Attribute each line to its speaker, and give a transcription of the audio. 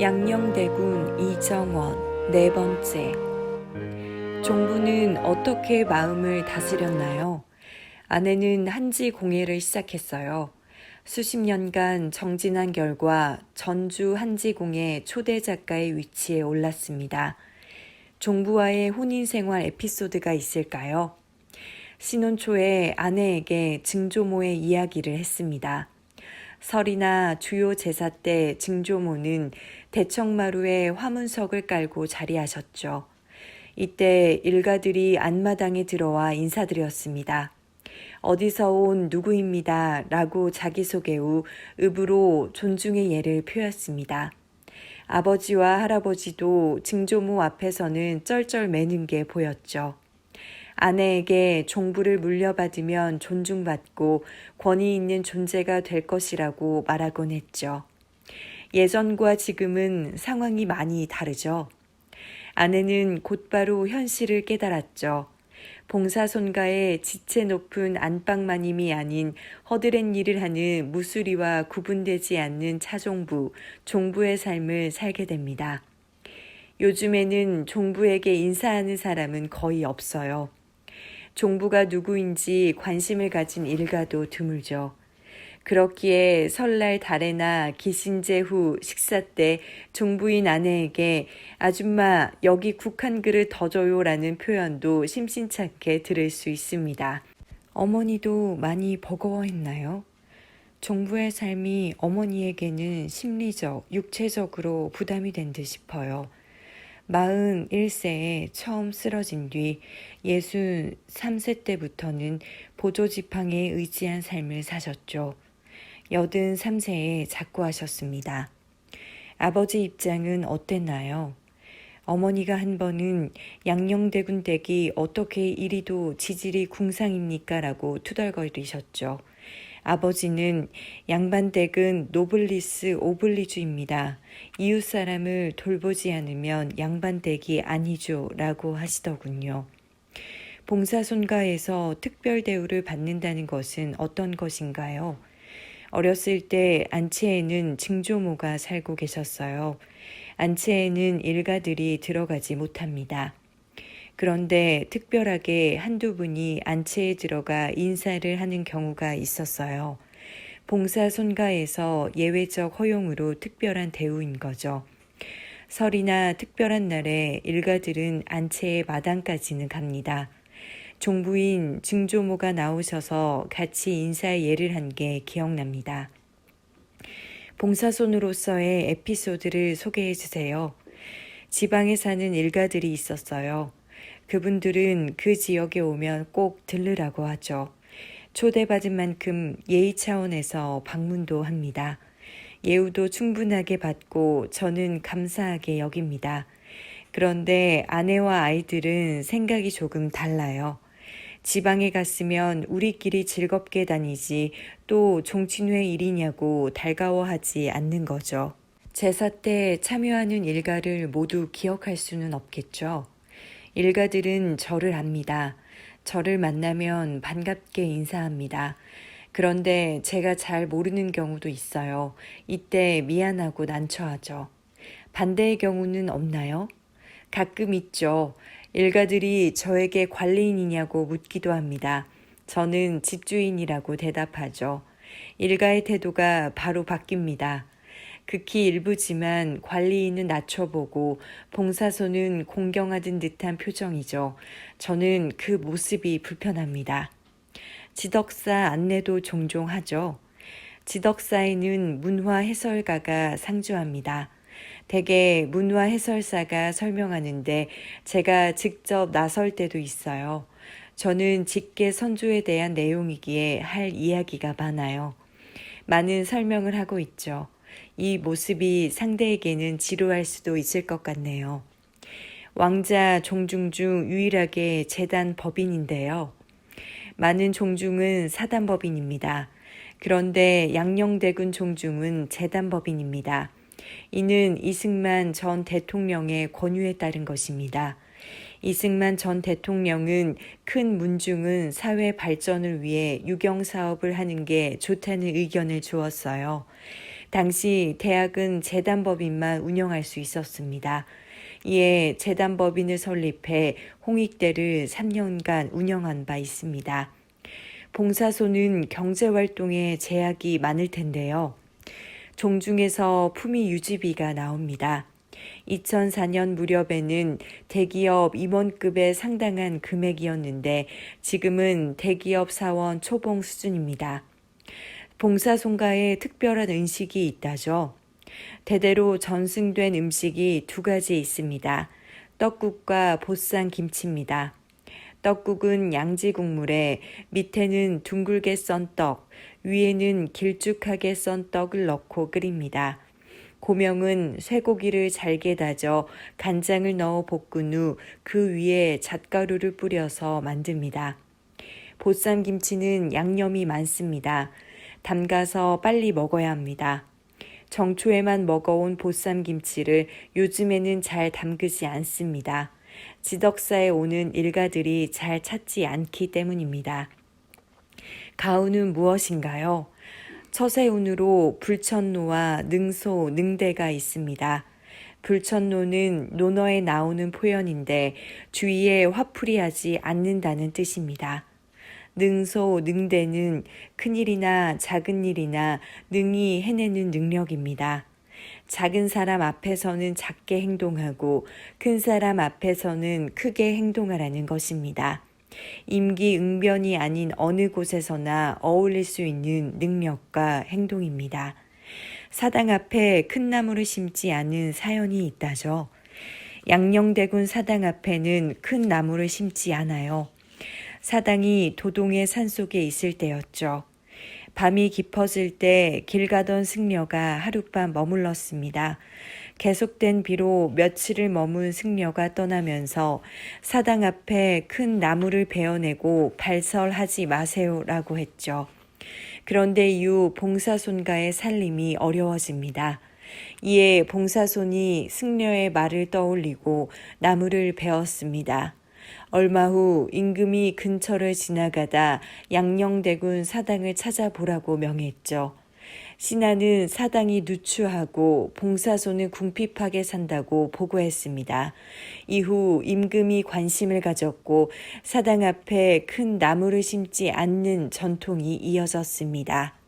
Speaker 1: 양녕대군 이정원 네 번째 종부는 어떻게 마음을 다스렸나요? 아내는 한지 공예를 시작했어요. 수십 년간 정진한 결과 전주 한지공예 초대 작가의 위치에 올랐습니다. 종부와의 혼인 생활 에피소드가 있을까요? 신혼 초에 아내에게 증조모의 이야기를 했습니다. 설이나 주요 제사 때 증조모는 대청마루에 화문석을 깔고 자리하셨죠. 이때 일가들이 안마당에 들어와 인사드렸습니다. 어디서 온 누구입니다. 라고 자기소개 후 읍으로 존중의 예를 표했습니다. 아버지와 할아버지도 증조모 앞에서는 쩔쩔 매는 게 보였죠. 아내에게 종부를 물려받으면 존중받고 권위 있는 존재가 될 것이라고 말하곤 했죠. 예전과 지금은 상황이 많이 다르죠. 아내는 곧바로 현실을 깨달았죠. 봉사손가의 지체 높은 안방마님이 아닌 허드렛 일을 하는 무수리와 구분되지 않는 차종부, 종부의 삶을 살게 됩니다. 요즘에는 종부에게 인사하는 사람은 거의 없어요. 종부가 누구인지 관심을 가진 일가도 드물죠. 그렇기에 설날 달에나 기신제 후 식사 때 종부인 아내에게 아줌마 여기 국 한 그릇 더 줘요라는 표현도 심심찮게 들을 수 있습니다. 어머니도 많이 버거워했나요? 종부의 삶이 어머니에게는 심리적, 육체적으로 부담이 된 듯 싶어요. 41세에 처음 쓰러진 뒤 63세 때부터는 보조지팡이에 의지한 삶을 사셨죠. 83세에 작고하셨습니다. 아버지 입장은 어땠나요? 어머니가 한 번은 양녕대군 댁이 어떻게 이리도 지질이 궁상입니까? 라고 투덜거리셨죠. 아버지는 양반댁은 노블리스 오블리주입니다. 이웃 사람을 돌보지 않으면 양반댁이 아니죠. 라고 하시더군요. 봉사손가에서 특별 대우를 받는다는 것은 어떤 것인가요? 어렸을 때 안채에는 증조모가 살고 계셨어요. 안채에는 일가들이 들어가지 못합니다. 그런데 특별하게 한두 분이 안채에 들어가 인사를 하는 경우가 있었어요. 봉사 손가에서 예외적 허용으로 특별한 대우인 거죠. 설이나 특별한 날에 일가들은 안채의 마당까지는 갑니다. 종부인 증조모가 나오셔서 같이 인사 예를 한 게 기억납니다. 봉사손으로서의 에피소드를 소개해 주세요. 지방에 사는 일가들이 있었어요. 그분들은 그 지역에 오면 꼭 들르라고 하죠. 초대받은 만큼 예의 차원에서 방문도 합니다. 예우도 충분하게 받고 저는 감사하게 여깁니다. 그런데 아내와 아이들은 생각이 조금 달라요. 지방에 갔으면 우리끼리 즐겁게 다니지 또 종친회 일이냐고 달가워하지 않는 거죠. 제사 때 참여하는 일가를 모두 기억할 수는 없겠죠. 일가들은 저를 압니다. 저를 만나면 반갑게 인사합니다. 그런데 제가 잘 모르는 경우도 있어요. 이때 미안하고 난처하죠. 반대의 경우는 없나요? 가끔 있죠. 일가들이 저에게 관리인이냐고 묻기도 합니다. 저는 집주인이라고 대답하죠. 일가의 태도가 바로 바뀝니다. 극히 일부지만 관리인은 낮춰보고 봉사소는 공경하던 듯한 표정이죠. 저는 그 모습이 불편합니다. 지덕사 안내도 종종 하죠. 지덕사에는 문화 해설가가 상주합니다. 대개 문화 해설사가 설명하는데 제가 직접 나설 때도 있어요. 저는 직계 선조에 대한 내용이기에 할 이야기가 많아요. 많은 설명을 하고 있죠. 이 모습이 상대에게는 지루할 수도 있을 것 같네요. 왕자 종중 중 유일하게 재단 법인인데요. 많은 종중은 사단 법인입니다. 그런데 양녕대군 종중은 재단 법인입니다. 이는 이승만 전 대통령의 권유에 따른 것입니다. 이승만 전 대통령은 큰 문중은 사회 발전을 위해 유경 사업을 하는 게 좋다는 의견을 주었어요. 당시 대학은 재단법인만 운영할 수 있었습니다. 이에 재단법인을 설립해 홍익대를 3년간 운영한 바 있습니다. 봉사소는 경제활동에 제약이 많을 텐데요. 종중에서 품위 유지비가 나옵니다. 2004년 무렵에는 대기업 임원급에 상당한 금액이었는데 지금은 대기업 사원 초봉 수준입니다. 봉사송가에 특별한 음식이 있다죠. 대대로 전승된 음식이 두 가지 있습니다. 떡국과 보쌈 김치입니다. 떡국은 양지 국물에 밑에는 둥글게 썬 떡, 위에는 길쭉하게 썬 떡을 넣고 끓입니다. 고명은 쇠고기를 잘게 다져 간장을 넣어 볶은 후 그 위에 잣가루를 뿌려서 만듭니다. 보쌈 김치는 양념이 많습니다. 담가서 빨리 먹어야 합니다. 정초에만 먹어온 보쌈 김치를 요즘에는 잘 담그지 않습니다. 지덕사에 오는 일가들이 잘 찾지 않기 때문입니다. 가운은 무엇인가요? 처세운으로 불천노와 능소, 능대가 있습니다. 불천노는 논어에 나오는 표현인데 주위에 화풀이하지 않는다는 뜻입니다. 능소, 능대는 큰일이나 작은 일이나 능히 해내는 능력입니다. 작은 사람 앞에서는 작게 행동하고 큰 사람 앞에서는 크게 행동하라는 것입니다. 임기응변이 아닌 어느 곳에서나 어울릴 수 있는 능력과 행동입니다. 사당 앞에 큰 나무를 심지 않은 사연이 있다죠. 양녕대군 사당 앞에는 큰 나무를 심지 않아요. 사당이 도동의 산속에 있을 때였죠. 밤이 깊어질 때길 가던 승려가 하룻밤 머물렀습니다. 계속된 비로 며칠을 머문 승려가 떠나면서 사당 앞에 큰 나무를 베어내고 발설하지 마세요라고 했죠. 그런데 이후 봉사손가의 살림이 어려워집니다. 이에 봉사손이 승려의 말을 떠올리고 나무를 베었습니다. 얼마 후 임금이 근처를 지나가다 양녕대군 사당을 찾아보라고 명했죠. 신하는 사당이 누추하고 봉사소는 궁핍하게 산다고 보고했습니다. 이후 임금이 관심을 가졌고 사당 앞에 큰 나무를 심지 않는 전통이 이어졌습니다.